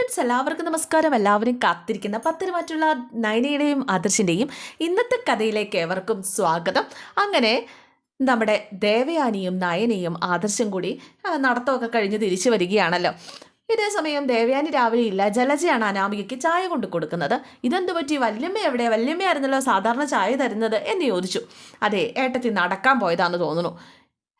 Friends എല്ലാവർക്കും നമസ്കാരം. എല്ലാവരും കാത്തിരിക്കുന്ന പത്തിന് മറ്റുള്ള നയനയുടെയും ആദർശിന്റെയും ഇന്നത്തെ കഥയിലേക്ക് ഏവർക്കും സ്വാഗതം. അങ്ങനെ നമ്മുടെ ദേവയാനിയും നയനയും ആദർശം കൂടി നടത്തമൊക്കെ കഴിഞ്ഞ് തിരിച്ചു വരികയാണല്ലോ. ഇതേ സമയം ദേവയാനി രാവിലെ ഇല്ല. ജലജയാണ് അനാമികയ്ക്ക് ചായ കൊണ്ട് കൊടുക്കുന്നത്. ഇതെന്ത് പറ്റി? വല്യമ്മ എവിടെ വല്യമ്മയായിരുന്നല്ലോ സാധാരണ ചായ തരുന്നത് എന്ന് ചോദിച്ചു. അതെ ഏട്ടത്തി നടക്കാൻ പോയതാണെന്ന് തോന്നുന്നു.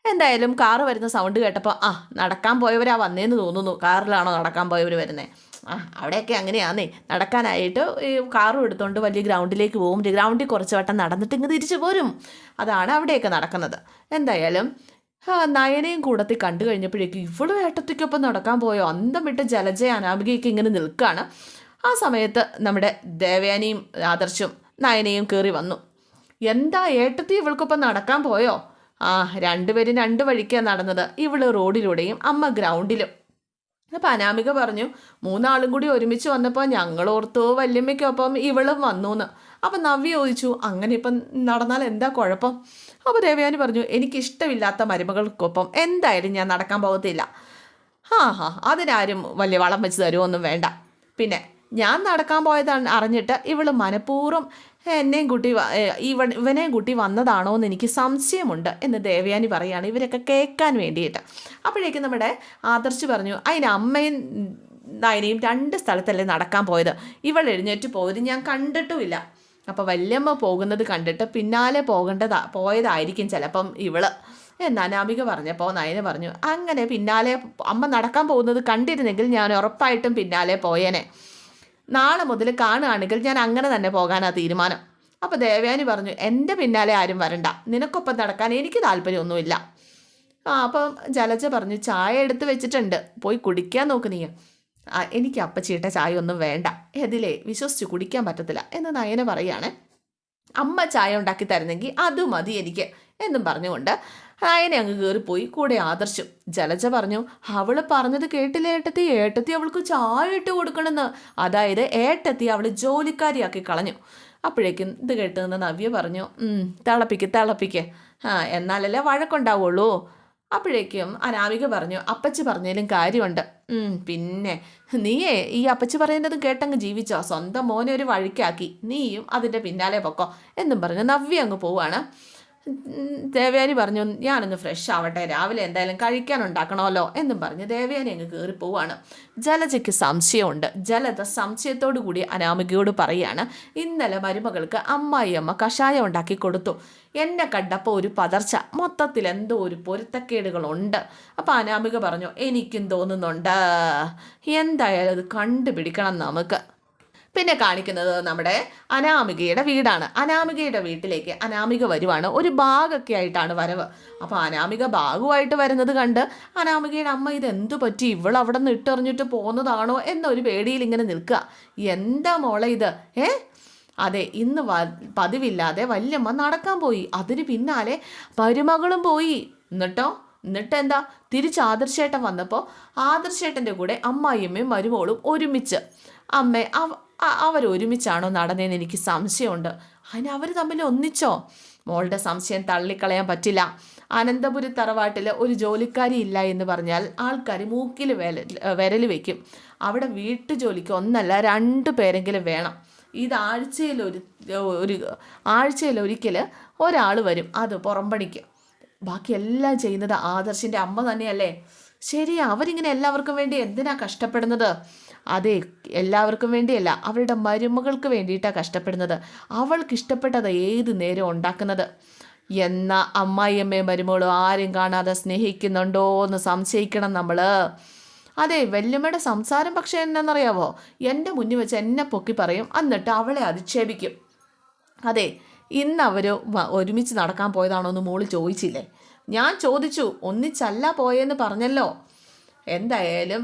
എന്തായാലും കാറ് വരുന്ന സൗണ്ട് കേട്ടപ്പോൾ ആ നടക്കാൻ പോയവരാ വന്നേന്ന് തോന്നുന്നു. കാറിലാണോ നടക്കാൻ പോയവർ വരുന്നത് ആ അവിടെയൊക്കെ അങ്ങനെയാന്നേ. നടക്കാനായിട്ട് ഈ കാറും എടുത്തുകൊണ്ട് വലിയ ഗ്രൗണ്ടിലേക്ക് പോകും. ഗ്രൗണ്ടിൽ കുറച്ച് വട്ടം നടന്നിട്ട് ഇങ്ങ് തിരിച്ചു പോരും. അതാണ് അവിടെയൊക്കെ നടക്കുന്നത്. എന്തായാലും നയനയും കൂടത്തിൽ കണ്ടു കഴിഞ്ഞപ്പോഴേക്കും ഇവളും ഏട്ടത്തിക്കൊപ്പം നടക്കാൻ പോയോ? അന്തം വിട്ട് ജലജയ അനാമികയൊക്കെ ഇങ്ങനെ നിൽക്കുകയാണ് ആ സമയത്ത് നമ്മുടെ ദേവയാനിയും ആദർശും നയനയും കയറി വന്നു. എന്താ ഏട്ടത്തി ഇവൾക്കൊപ്പം നടക്കാൻ പോയോ? ആ രണ്ടുപേരും രണ്ട് വഴിക്കാണ് നടന്നത്. ഇവൾ റോഡിലൂടെയും അമ്മ ഗ്രൗണ്ടിലും. അപ്പം അനാമിക പറഞ്ഞു മൂന്നാളും കൂടി ഒരുമിച്ച് വന്നപ്പോൾ ഞങ്ങൾ ഓർത്തു വല്യമ്മയ്ക്കൊപ്പം ഇവളും വന്നു എന്ന് അപ്പം നവ്യ ചോദിച്ചു അങ്ങനെ ഇപ്പം നടന്നാൽ എന്താ കുഴപ്പം? അപ്പോൾ ദേവയാനി പറഞ്ഞു എനിക്കിഷ്ടമില്ലാത്ത മരുമകൾക്കൊപ്പം എന്തായാലും ഞാൻ നടക്കാൻ പോകത്തില്ല. ആ ഹാ അതിനാരും വലിയ വളം വെച്ച് തരുമൊന്നും വേണ്ട. പിന്നെ ഞാൻ നടക്കാൻ പോയതാണ് അറിഞ്ഞിട്ട് ഇവൾ മനഃപൂർവം എന്നെയും കൂട്ടി ഇവൻ ഇവനെയും കൂട്ടി വന്നതാണോ എന്ന് എനിക്ക് സംശയമുണ്ട് എന്ന് ദേവയാനി പറയുകയാണ് ഇവരൊക്കെ കേൾക്കാൻ വേണ്ടിയിട്ട്. അപ്പോഴേക്കും നമ്മുടെ ആദർശ് പറഞ്ഞു അതിന് അമ്മയും നയനയും രണ്ട് സ്ഥലത്തല്ലേ നടക്കാൻ പോയത്? ഇവൾ എഴുന്നേറ്റ് പോയത് ഞാൻ കണ്ടിട്ടുമില്ല. അപ്പോൾ വല്യമ്മ പോകുന്നത് കണ്ടിട്ട് പിന്നാലെ പോകേണ്ടതാ പോയതായിരിക്കും ചിലപ്പം ഇവൾ എന്ന് അനാമിക പറഞ്ഞപ്പോൾ നയന പറഞ്ഞു അങ്ങനെ പിന്നാലെ അമ്മ നടക്കാൻ പോകുന്നത് കണ്ടിരുന്നെങ്കിൽ ഞാൻ ഉറപ്പായിട്ടും പിന്നാലെ പോയേനെ. നാളെ മുതൽ കാണുകയാണെങ്കിൽ ഞാൻ അങ്ങനെ തന്നെ പോകാനാണ് തീരുമാനം. അപ്പോൾ ദേവയാനി പറഞ്ഞു എന്റെ പിന്നാലെ ആരും വരണ്ട. നിനക്കൊപ്പം നടക്കാൻ എനിക്ക് താല്പര്യമൊന്നുമില്ല. ആ അപ്പം ജലജ പറഞ്ഞു ചായ എടുത്ത് വെച്ചിട്ടുണ്ട്. പോയി കുടിക്കാൻ നോക്ക് നീ ആ എനിക്ക് അപ്പച്ചിയിട്ട ചായ ഒന്നും വേണ്ട. എതിലേ വിശ്വസിച്ച് കുടിക്കാൻ പറ്റത്തില്ല. എന്ന് നയന പറയുകയാണ്. അമ്മ ചായ ഉണ്ടാക്കി തരുന്നെങ്കിൽ അത് മതി എനിക്ക്. എന്നും പറഞ്ഞുകൊണ്ട് അയനെ അങ്ങ് കയറിപ്പോയി കൂടെ ആദർശം ജലജ പറഞ്ഞു അവൾ പറഞ്ഞത് കേട്ടില്ല ഏട്ടത്തി? ഏട്ടത്തി അവൾക്ക് ചായ ഇട്ട് കൊടുക്കണമെന്ന് അതായത് ഏട്ടത്തി അവൾ ജോലിക്കാരിയാക്കി കളഞ്ഞു. അപ്പോഴേക്കും ഇത് കേട്ട് നിന്ന് നവ്യ പറഞ്ഞു "ഉം, തിളപ്പിക്ക് തിളപ്പിക്ക്. ആ എന്നാലല്ലേ വഴക്കുണ്ടാവുള്ളൂ. അപ്പോഴേക്കും അനാമിക പറഞ്ഞു അപ്പച്ചി പറഞ്ഞതിലും കാര്യമുണ്ട്. പിന്നെ നീയേ ഈ അപ്പച്ചി പറയുന്നതും കേട്ടങ്ങ് ജീവിച്ചോ? സ്വന്തം മോനെ ഒരു വഴിക്കാക്കി. നീയും അതിന്റെ പിന്നാലെ പൊക്കോ. എന്നും പറഞ്ഞ് നവ്യ അങ്ങ് പോവാണ്. ദേവയാനി പറഞ്ഞു ഞാനൊന്ന് ഫ്രഷ് ആവട്ടെ രാവിലെ എന്തായാലും കഴിക്കാൻ ഉണ്ടാക്കണമല്ലോ എന്നും പറഞ്ഞ് ദേവയാനി അങ്ങ് കയറി പോവാണ്. ജലജയ്ക്ക് സംശയമുണ്ട്. ജലത സംശയത്തോടു കൂടി അനാമികയോട് പറയാണ് ഇന്നലെ മരുമകൾക്ക് അമ്മായിയമ്മ കഷായം ഉണ്ടാക്കി കൊടുത്തു. എന്നെ കണ്ടപ്പോൾ ഒരു പതർച്ച. മൊത്തത്തിൽ എന്തോ ഒരു പൊരുത്തക്കേടുകളുണ്ട്. അപ്പോൾ അനാമിക പറഞ്ഞു എനിക്കും തോന്നുന്നുണ്ട്. എന്തായാലും അത് കണ്ടുപിടിക്കണം നമുക്ക്. പിന്നെ കാണിക്കുന്നത് നമ്മുടെ അനാമികയുടെ വീടാണ്. അനാമികയുടെ വീട്ടിലേക്ക് അനാമിക വരുവാണ്. ഒരു ബാഗൊക്കെ ആയിട്ടാണ് വരവ്. അപ്പോൾ അനാമിക ബാഗുമായിട്ട് വരുന്നത് കണ്ട് അനാമികയുടെ അമ്മ ഇത് പറ്റി? ഇവൾ നിന്ന് ഇട്ടെറിഞ്ഞിട്ട് പോകുന്നതാണോ എന്നൊരു പേടിയിൽ ഇങ്ങനെ നിൽക്കുക. എന്താ മോളെ ഇത്? ഏ? അതെ ഇന്ന് വ പതിവില്ലാതെ വല്യമ്മ നടക്കാൻ പോയി. അതിന് പിന്നാലെ മരുമകളും പോയി. എന്നിട്ടോ? എന്നിട്ട് എന്താ? തിരിച്ച് ആദർശേട്ടൻ വന്നപ്പോൾ ആദർശേട്ടന്റെ കൂടെ അമ്മായിയമ്മയും മരുമോളും ഒരുമിച്ച്. അമ്മ അവരൊരുമിച്ചാണോ നടന്നതെന്ന് എനിക്ക് സംശയമുണ്ട്. അതിന് അവർ തമ്മിൽ ഒന്നിച്ചോ? മോളുടെ സംശയം തള്ളിക്കളയാൻ പറ്റില്ല. അനന്തപുരി തറവാട്ടിൽ ഒരു ജോലിക്കാരി ഇല്ല എന്ന് പറഞ്ഞാൽ ആൾക്കാർ മൂക്കിൽ വിരൽ വിരൽ വയ്ക്കും അവിടെ വീട്ടു ജോലിക്ക് ഒന്നല്ല രണ്ട് പേരെങ്കിലും വേണം. ഇത് ആഴ്ചയിൽ ഒരു ഒരു ആഴ്ചയിൽ ഒരിക്കൽ ഒരാൾ വരും അത് പുറംപണിക്ക്. ബാക്കി എല്ലാം ചെയ്യുന്നത് ആദർശിന്റെ അമ്മ തന്നെയല്ലേ? ശരി അവരിങ്ങനെ എല്ലാവർക്കും വേണ്ടി എന്തിനാ കഷ്ടപ്പെടുന്നത്? അതെ എല്ലാവർക്കും വേണ്ടിയല്ല അവരുടെ മരുമകൾക്ക് വേണ്ടിയിട്ടാണ് കഷ്ടപ്പെടുന്നത്. അവൾക്ക് ഇഷ്ടപ്പെട്ടത് ഏത് നേരം ഉണ്ടാക്കുന്നത്. എന്ന അമ്മായിയമ്മയും മരുമകളും ആരും കാണാതെ സ്നേഹിക്കുന്നുണ്ടോ എന്ന് സംശയിക്കണം നമ്മൾ അതെ വല്യമ്മയുടെ സംസാരം പക്ഷേ എന്നാണെന്നറിയാവോ എന്റെ മുന്നിൽ വെച്ച് എന്നെ പൊക്കി പറയും എന്നിട്ട് അവളെ അധിക്ഷേപിക്കും. അതെ ഇന്ന് അവർ ഒരുമിച്ച് നടക്കാൻ പോയതാണോ എന്ന് മോൾ ചോദിച്ചില്ലേ? ഞാൻ ചോദിച്ചു ഒന്നിച്ചല്ല പോയെന്ന് പറഞ്ഞല്ലോ. എന്തായാലും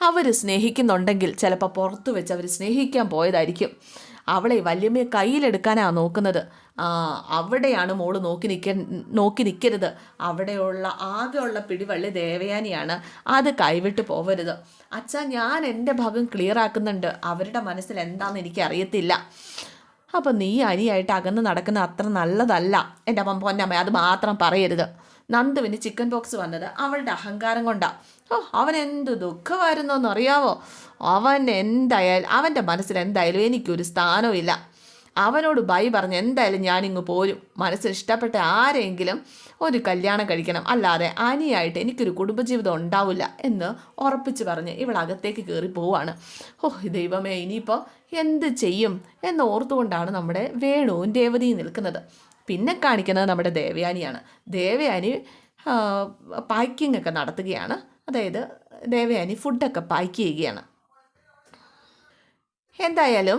അവർ സ്നേഹിക്കുന്നുണ്ടെങ്കിൽ ചിലപ്പോൾ പുറത്ത് വെച്ച് അവർ സ്നേഹിക്കാൻ പോയതായിരിക്കും. അവളെ വല്യമ്മയെ കയ്യിലെടുക്കാനാണ് നോക്കുന്നത്. അവിടെയാണ് മോൾ നോക്കി നിൽക്ക നോക്കി നിൽക്കരുത് അവിടെയുള്ള ആകെയുള്ള പിടിവള്ളി ദേവയാനിയാണ് അത് കൈവിട്ട് പോവരുത്. അച്ഛാ ഞാൻ എന്റെ ഭാഗം ക്ലിയർ ആക്കുന്നുണ്ട്. അവരുടെ മനസ്സിൽ എന്താണെന്ന് എനിക്ക് അറിയത്തില്ല. അപ്പം നീ അനിയായിട്ട് അകന്ന് നടക്കുന്ന അത്ര നല്ലതല്ല. എന്റെ അമ്മ പൊന്നമ്മ അത് മാത്രം പറയരുത്. നന്ദുവിന് ചിക്കൻ ബോക്സ് വന്നത് അവളുടെ അഹങ്കാരം കൊണ്ടാ. ഓ അവൻ എന്ത് ദുഃഖമായിരുന്നു അറിയാവോ അവൻ എന്തായാലും അവന്റെ മനസ്സിൽ എന്തായാലും എനിക്കൊരു സ്ഥാനവും ഇല്ല. അവനോട് ബൈ പറഞ്ഞ് എന്തായാലും ഞാനിങ്ങ് പോരും. മനസ്സിൽ ഇഷ്ടപ്പെട്ട ആരെങ്കിലും ഒരു കല്യാണം കഴിക്കണം. അല്ലാതെ അനിയായിട്ട് എനിക്കൊരു കുടുംബജീവിതം ഉണ്ടാവില്ല എന്ന് ഉറപ്പിച്ച് പറഞ്ഞ് ഇവൾ അകത്തേക്ക് കയറി പോവാണ്. ഓ ദൈവമേ ഇനിയിപ്പോൾ എന്ത് ചെയ്യും എന്ന് ഓർത്തുകൊണ്ടാണ് നമ്മുടെ വേണുവും രേവതിയും നിൽക്കുന്നത്. പിന്നെ കാണിക്കുന്നത് നമ്മുടെ ദേവയാനിയാണ്. ദേവയാനി പാക്കിംഗ് ഒക്കെ നടത്തുകയാണ്. അതായത് ദേവയാനി ഫുഡൊക്കെ പാക്ക് ചെയ്യുകയാണ്. എന്തായാലും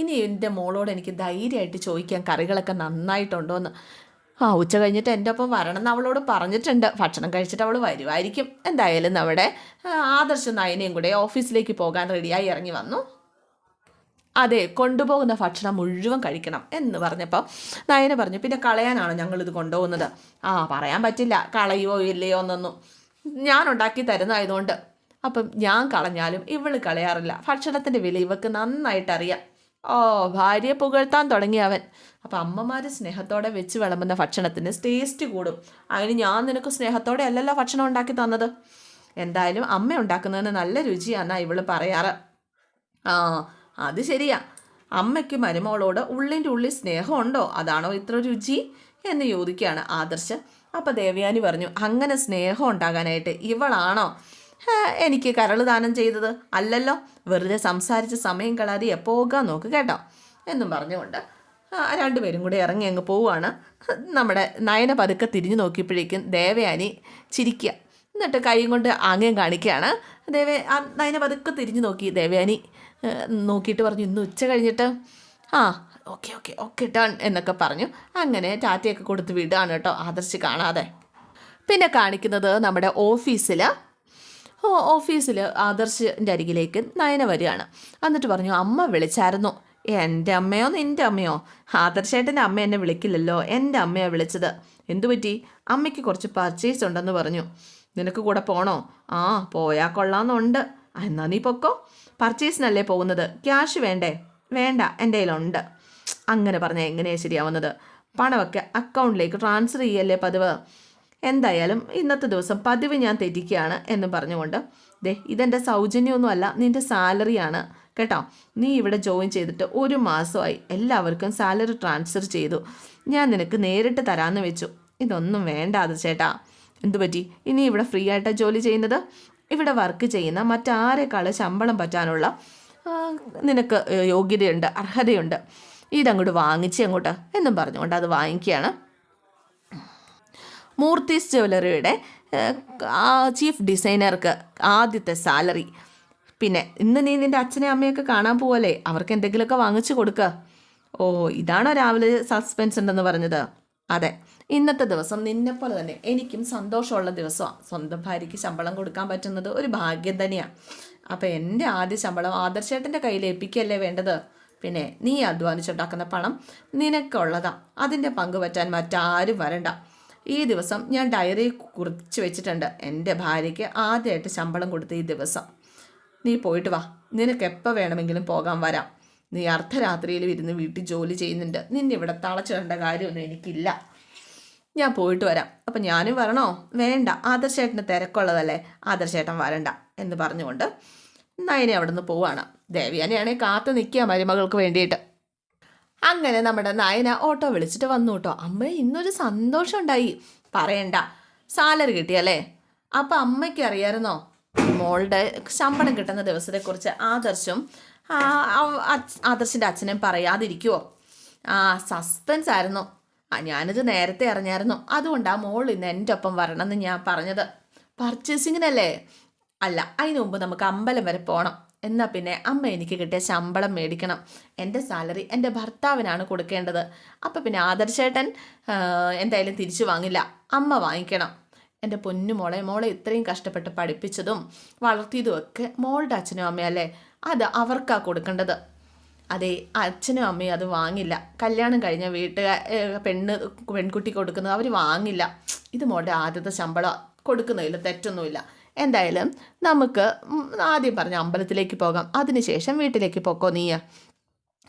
ഇനി എന്റെ മോളോട് എനിക്ക് ധൈര്യമായിട്ട് ചോദിക്കാൻ കറികളൊക്കെ നന്നായിട്ടുണ്ടോ എന്ന് ആ ഉച്ച കഴിഞ്ഞിട്ട് എന്റെ ഒപ്പം വരണം എന്ന് അവളോട് പറഞ്ഞിട്ടുണ്ട്. ഭക്ഷണം കഴിച്ചിട്ട് അവൾ വരുമായിരിക്കും. എന്തായാലും നമ്മുടെ ആദർശ നയനയും കൂടെ ഓഫീസിലേക്ക് പോകാൻ റെഡിയായി ഇറങ്ങി വന്നു. അതെ കൊണ്ടുപോകുന്ന ഭക്ഷണം മുഴുവൻ കഴിക്കണം എന്ന് പറഞ്ഞപ്പോൾ നയന പറഞ്ഞു പിന്നെ കളയാനാണോ ഞങ്ങളിത് കൊണ്ടുപോകുന്നത്? ആ പറയാൻ പറ്റില്ല. കളയുവോ ഇല്ലയോ എന്നൊന്നും. ഞാൻ ഉണ്ടാക്കി തരുന്നതായതുകൊണ്ട്. അപ്പം ഞാൻ കളഞ്ഞാലും ഇവൾ കളയാറില്ല. ഭക്ഷണത്തിന്റെ വില ഇവക്ക് നന്നായിട്ട് അറിയാം ഓ ഭാര്യയെ പുകഴ്ത്താൻ തുടങ്ങി അവൻ. അപ്പം അമ്മമാർ സ്നേഹത്തോടെ വെച്ച് വിളമ്പുന്ന ഭക്ഷണത്തിന് ടേസ്റ്റ് കൂടും. അതിന് ഞാൻ നിനക്ക് സ്നേഹത്തോടെ അല്ലല്ലോ ഭക്ഷണം ഉണ്ടാക്കി തന്നത്. എന്തായാലും അമ്മ ഉണ്ടാക്കുന്നതിന് നല്ല രുചിയാണ് ഇവൾ പറയാറ്. ആ അത് ശരിയാ. അമ്മയ്ക്ക് മരുമോളോട് ഉള്ളിന്റെ ഉള്ളിൽ സ്നേഹമുണ്ടോ? അതാണോ ഇത്ര രുചി? എന്ന് ചോദിക്കുകയാണ് ആദർശ്. അപ്പോൾ ദേവയാനി പറഞ്ഞു അങ്ങനെ സ്നേഹം ഉണ്ടാകാനായിട്ട് ഇവളാണോ? എനിക്ക് കരൾ ദാനം ചെയ്തത് അല്ലല്ലോ. വെറുതെ സംസാരിച്ച് സമയം കളാതെ പോകാൻ നോക്ക് കേട്ടോ. എന്നും പറഞ്ഞുകൊണ്ട് രണ്ടുപേരും കൂടി ഇറങ്ങി അങ്ങ് പോവുകയാണ്. നമ്മുടെ നയന പതുക്കെ തിരിഞ്ഞു നോക്കിയപ്പോഴേക്കും ദേവയാനി ചിരിക്കുക. എന്നിട്ട് കൈയും കൊണ്ട് ആംഗ്യം കാണിക്കുകയാണ്. ദേവേ നയന പതുക്കെ തിരിഞ്ഞു നോക്കി ദേവയാനി. നോക്കിയിട്ട് പറഞ്ഞു ഇന്ന് ഉച്ച കഴിഞ്ഞിട്ട്? ആ ഓക്കെ ഓക്കെ ഓക്കെ ഡൺ എന്നൊക്കെ പറഞ്ഞു. അങ്ങനെ ടാറ്റയൊക്കെ കൊടുത്ത് വിടുകയാണ് കേട്ടോ ആദർശ് കാണാതെ. പിന്നെ കാണിക്കുന്നത് നമ്മുടെ ഓഫീസിൽ ഓഫീസിൽ ആദർശിന്റെ അരികിലേക്ക് നയന വരികയാണ്. എന്നിട്ട് പറഞ്ഞു അമ്മ വിളിച്ചായിരുന്നു. എന്റെ അമ്മയോ നിന്റെ അമ്മയോ? ആദർശേട്ടന്റെ അമ്മ എന്നെ വിളിക്കില്ലല്ലോ എന്റെ അമ്മയാണ് വിളിച്ചത്. എന്തു പറ്റി? അമ്മയ്ക്ക് കുറച്ച് പർച്ചേസ് ഉണ്ടെന്ന് പറഞ്ഞു. നിനക്ക് കൂടെ പോണോ? ആ പോയാൽ കൊള്ളാമെന്നുണ്ട് എന്നാ നീ പൊക്കോ. പർച്ചേസിനല്ലേ പോകുന്നത്? ക്യാഷ് വേണ്ടേ? വേണ്ട എന്റെ കയ്യിലുണ്ട്. അങ്ങനെ പറഞ്ഞാൽ എങ്ങനെയാണ് ശരിയാവുന്നത്? പണമൊക്കെ അക്കൗണ്ടിലേക്ക് ട്രാൻസ്ഫർ ചെയ്യല്ലേ പതിവ്? എന്തായാലും ഇന്നത്തെ ദിവസം പതിവ് ഞാൻ തെറ്റിക്കുകയാണ് എന്ന് പറഞ്ഞുകൊണ്ട് ദേ ഇതെന്റെ സൗജന്യമൊന്നുമല്ല നിന്റെ സാലറിയാണ്. കേട്ടോ നീ ഇവിടെ ജോയിൻ ചെയ്തിട്ട് ഒരു മാസമായി എല്ലാവർക്കും സാലറി ട്രാൻസ്ഫർ ചെയ്തു. ഞാൻ നിനക്ക് നേരിട്ട് തരാമെന്ന് വെച്ചു. ഇതൊന്നും വേണ്ട അത് ചേട്ടാ. എന്തു പറ്റി ഇനി ഇവിടെ ഫ്രീ ആയിട്ടാണ് ജോലി ചെയ്യുന്നത്? ഇവിടെ വർക്ക് ചെയ്യുന്ന മറ്റാരെക്കാൾ ശമ്പളം പറ്റാനുള്ള നിനക്ക് യോഗ്യതയുണ്ട് അർഹതയുണ്ട്. ഇതങ്ങോട്ട് വാങ്ങിച്ച് അങ്ങോട്ട് എന്നും പറഞ്ഞുകൊണ്ട് അത് വാങ്ങിക്കുകയാണ്. മൂർത്തീസ് ജ്വല്ലറിയുടെ ചീഫ് ഡിസൈനർക്ക് ആദ്യത്തെ സാലറി പിന്നെ ഇന്ന് നീ നിന്റെ അച്ഛനെ അമ്മയൊക്കെ കാണാൻ പോവല്ലേ? അവർക്ക് എന്തെങ്കിലുമൊക്കെ വാങ്ങിച്ചു കൊടുക്കുക ഓ ഇതാണോ രാവിലെ സസ്പെൻസ് ഉണ്ടെന്ന് പറഞ്ഞത്? അതെ. ഇന്നത്തെ ദിവസം നിന്നെപ്പോലെ തന്നെ എനിക്കും സന്തോഷമുള്ള ദിവസമാണ്. സ്വന്തം ഭാര്യയ്ക്ക് ശമ്പളം കൊടുക്കാൻ പറ്റുന്നത് ഒരു ഭാഗ്യം തന്നെയാണ് അപ്പോൾ എന്റെ ആദ്യ ശമ്പളം ആദർശേട്ടന്റെ കയ്യിൽ ഏൽപ്പിക്കുകയല്ലേ വേണ്ടത്? പിന്നെ നീ അധ്വാനിച്ചുണ്ടാക്കുന്ന പണം നിനക്കുള്ളതാ. അതിന്റെ പങ്ക് പറ്റാൻ മറ്റാരും വരണ്ട. ഈ ദിവസം ഞാൻ ഡയറി കുറിച്ച് വെച്ചിട്ടുണ്ട്. എന്റെ ഭാര്യയ്ക്ക് ആദ്യമായിട്ട് ശമ്പളം കൊടുത്ത ഈ ദിവസം. നീ പോയിട്ട് വാ. നിനക്ക് എപ്പോൾ വേണമെങ്കിലും പോകാൻ വരാം. നീ അർദ്ധരാത്രിയിൽ ഇരുന്ന് വീട്ടിൽ ജോലി ചെയ്യുന്നുണ്ട്. നിന്നെ ഇവിടെ തളച്ചിടേണ്ട കാര്യമൊന്നും എനിക്കില്ല. ഞാൻ പോയിട്ട് വരാം. അപ്പം ഞാനും വരണോ? വേണ്ട. ആദർശേട്ടന് തിരക്കുള്ളതല്ലേ? ആദർശേട്ടൻ വരണ്ട എന്ന് പറഞ്ഞുകൊണ്ട് നയനെ അവിടെ നിന്ന് പോവാണ് ദേവിയാനെയാണെങ്കിൽ കാത്തു നിൽക്കുക മരുമകൾക്ക് വേണ്ടിയിട്ട്. അങ്ങനെ നമ്മുടെ നയന ഓട്ടോ വിളിച്ചിട്ട് വന്നു കേട്ടോ. അമ്മ ഇന്നൊരു സന്തോഷം ഉണ്ടായി. പറയണ്ട. സാലറി കിട്ടിയല്ലേ? അപ്പം അമ്മയ്ക്ക് അറിയായിരുന്നോ? മോളുടെ ശമ്പളം കിട്ടുന്ന ദിവസത്തെക്കുറിച്ച് ആദർശം ആദർശിന്റെ അച്ഛനും പറയാതിരിക്കുമോ ആ സസ്പെൻസ് ആയിരുന്നു. ഞാനിത് നേരത്തെ അറിഞ്ഞായിരുന്നു. അതുകൊണ്ടാണ് മോൾ ഇന്ന് എന്റെ ഒപ്പം വരണമെന്ന് ഞാൻ പറഞ്ഞത്. പർച്ചേസിങ്ങിനല്ലേ അല്ല അതിനു മുമ്പ് നമുക്ക് അമ്പലം വരെ പോകണം എന്നാൽ പിന്നെ അമ്മ എനിക്ക് കിട്ടിയ ശമ്പളം മേടിക്കണം. എന്റെ സാലറി എന്റെ ഭർത്താവിനാണ് കൊടുക്കേണ്ടത്. അപ്പോൾ പിന്നെ ആദർശേട്ടൻ എന്തായാലും തിരിച്ചു വാങ്ങില്ല. അമ്മ വാങ്ങിക്കണം. എന്റെ പൊന്നു മോളെ മോളെ ഇത്രയും കഷ്ടപ്പെട്ട് പഠിപ്പിച്ചതും വളർത്തിയതും ഒക്കെ മോളുടെ അച്ഛനും അമ്മയല്ലേ? അത് അവർക്കാണ് കൊടുക്കേണ്ടത്. അതെ അച്ഛനും അമ്മയും അത് വാങ്ങില്ല. കല്യാണം കഴിഞ്ഞ വീട്ടുകാർ പെണ്ണ് പെൺകുട്ടി കൊടുക്കുന്നത് അവർ വാങ്ങില്ല. ഇത് മോളുടെ ആദ്യത്തെ ശമ്പളം. കൊടുക്കുന്നില്ല തെറ്റൊന്നുമില്ല. എന്തായാലും നമുക്ക് ആദ്യം പറഞ്ഞ അമ്പലത്തിലേക്ക് പോകാം. അതിനുശേഷം വീട്ടിലേക്ക് പോക്കോ നീ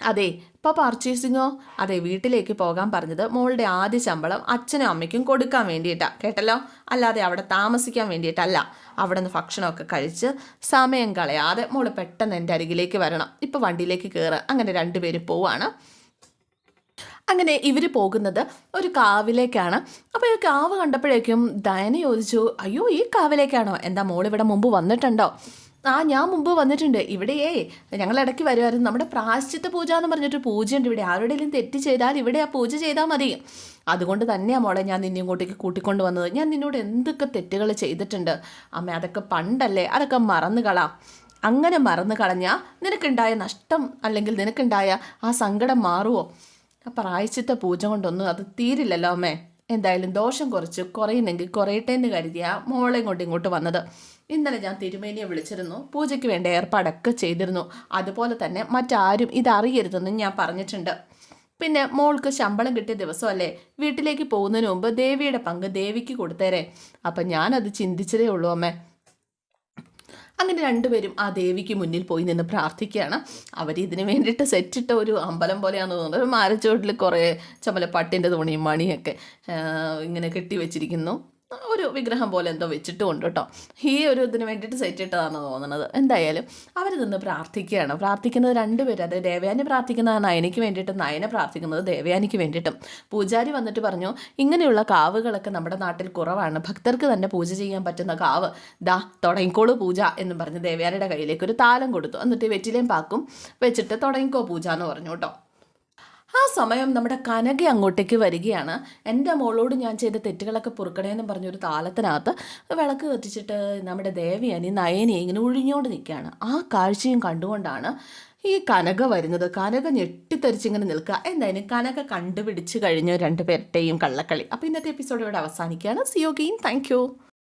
അതെ ഇപ്പോൾ പർച്ചേസിങ്ങോ? അതെ വീട്ടിലേക്ക് പോകാൻ പറഞ്ഞത് മോളുടെ ആദ്യ ശമ്പളം അച്ഛനും അമ്മയ്ക്കും കൊടുക്കാൻ വേണ്ടിയിട്ടാണ് കേട്ടല്ലോ? അല്ലാതെ അവിടെ താമസിക്കാൻ വേണ്ടിയിട്ടല്ല. അവിടെ നിന്ന് ഭക്ഷണമൊക്കെ കഴിച്ച് സമയം കളയാതെ മോൾ പെട്ടെന്ന് എന്റെ അരികിലേക്ക് വരണം. ഇപ്പോൾ വണ്ടിയിലേക്ക് കയറുക അങ്ങനെ രണ്ടുപേരും പോവാണ്. അങ്ങനെ ഇവർ പോകുന്നത് ഒരു കാവിലേക്കാണ്. അപ്പോൾ ഈ കാവ് കണ്ടപ്പോഴേക്കും ദയന ചോദിച്ചു അയ്യോ ഈ കാവിലേക്കാണോ? എന്താ മോളിവിടെ മുമ്പ് വന്നിട്ടുണ്ടോ? ആ ഞാൻ മുമ്പ് വന്നിട്ടുണ്ട്. ഇവിടെയേ ഞങ്ങൾ ഇടയ്ക്ക് വരുമായിരുന്നു നമ്മുടെ പ്രാശ്ചിത്ത പൂജ എന്ന് പറഞ്ഞിട്ട് പൂജയുണ്ട് ഇവിടെ. ആരുടെയും തെറ്റ് ചെയ്താൽ ഇവിടെ ആ പൂജ ചെയ്താൽ മതി. അതുകൊണ്ട് തന്നെയാണ് മോളെ ഞാൻ നിന്നെ ഇങ്ങോട്ടേക്ക് കൂട്ടിക്കൊണ്ട് വന്നത്. ഞാൻ നിന്നോട് എന്തൊക്കെ തെറ്റുകൾ ചെയ്തിട്ടുണ്ട്? അമ്മ അതൊക്കെ പണ്ടല്ലേ? അതൊക്കെ മറന്നു കളാം. അങ്ങനെ മറന്നു കളഞ്ഞാൽ നിനക്കുണ്ടായ നഷ്ടം അല്ലെങ്കിൽ നിനക്കുണ്ടായ ആ സങ്കടം മാറുമോ പ്രായച്ചിത്ത പൂജ കൊണ്ടൊന്നും അത് തീരില്ലല്ലോ അമ്മേ. എന്തായാലും ദോഷം കുറച്ച് കുറയുന്നെങ്കിൽ കുറയട്ടെ എന്ന് കരുതിയ മോളെ കൊണ്ട് ഇങ്ങോട്ട് വന്നത്. ഇന്നലെ ഞാൻ തിരുമേനിയെ വിളിച്ചിരുന്നു. പൂജയ്ക്ക് വേണ്ട ഏർപ്പാടൊക്കെ ചെയ്തിരുന്നു. അതുപോലെ തന്നെ മറ്റാരും ഇതറിയരുതെന്നും ഞാൻ പറഞ്ഞിട്ടുണ്ട്. പിന്നെ മോൾക്ക് ശമ്പളം കിട്ടിയ ദിവസമല്ലേ? വീട്ടിലേക്ക് പോകുന്നതിന് മുമ്പ് ദേവിയുടെ പങ്ക് ദേവിക്ക് കൊടുത്തേരെ. അപ്പം ഞാനത് ചിന്തിച്ചതേ ഉള്ളൂ അമ്മേ. അങ്ങനെ രണ്ടുപേരും ആ ദേവിക്ക് മുന്നിൽ പോയി നിന്ന് പ്രാർത്ഥിക്കുകയാണ്. അവർ ഇതിന് വേണ്ടിയിട്ട് സെറ്റിട്ട ഒരു അമ്പലം പോലെയാണെന്ന് തോന്നുന്നത് മാരച്ചോട്ടിൽ കുറേ ചമലപ്പാട്ടിന്റെ തുണിയും മണിയൊക്കെ ഇങ്ങനെ കെട്ടി വെച്ചിരിക്കുന്നു. ഒരു വിഗ്രഹം പോലെ എന്തോ വെച്ചിട്ടും ഉണ്ട് കേട്ടോ. ഈ ഒരു ഇതിന് വേണ്ടിയിട്ട് സെറ്റ് ഇട്ടതാണെന്ന് തോന്നുന്നത് എന്തായാലും അവർ നിന്ന് പ്രാർത്ഥിക്കുകയാണ്. പ്രാർത്ഥിക്കുന്നത് രണ്ടുപേരും അതായത് ദേവയാനി പ്രാർത്ഥിക്കുന്നത് നയനയ്ക്ക് വേണ്ടിയിട്ടും നയന പ്രാർത്ഥിക്കുന്നത് ദേവയാനിക്ക് വേണ്ടിയിട്ടും. പൂജാരി വന്നിട്ട് പറഞ്ഞു ഇങ്ങനെയുള്ള കാവുകളൊക്കെ നമ്മുടെ നാട്ടിൽ കുറവാണ്. ഭക്തർക്ക് തന്നെ പൂജ ചെയ്യാൻ പറ്റുന്ന കാവ്. ദാ തുടങ്ങിക്കോളൂ പൂജ എന്ന് പറഞ്ഞ് ദേവയാനിയുടെ കയ്യിലേക്ക് ഒരു താലം കൊടുത്തു. എന്നിട്ട് വെറ്റിലേം പാക്കും വെച്ചിട്ട് തുടങ്ങിക്കോ പൂജ എന്ന് പറഞ്ഞു കേട്ടോ. ആ സമയം നമ്മുടെ കനക അങ്ങോട്ടേക്ക് വരികയാണ്. എന്റെ മോളോട് ഞാൻ ചെയ്ത തെറ്റുകളൊക്കെ പൊറുക്കണേന്നും പറഞ്ഞൊരു താളത്തിനകത്ത് വിളക്ക് കത്തിച്ചിട്ട് നമ്മുടെ ദേവിയനി നയനി ഇങ്ങനെ ഒഴിഞ്ഞോണ്ട് നിൽക്കുകയാണ്. ആ കാഴ്ചയും കണ്ടുകൊണ്ടാണ് ഈ കനക വരുന്നത്. കനക ഞെട്ടിത്തെറിച്ചിങ്ങനെ നിൽക്കുക. എന്തായാലും കനക കണ്ടുപിടിച്ച് കഴിഞ്ഞു രണ്ടുപേരുടെയും കള്ളക്കളി. അപ്പോൾ ഇന്നത്തെ എപ്പിസോഡ് ഇവിടെ അവസാനിക്കുകയാണ്. സിയോ ഗെയിൻ താങ്ക്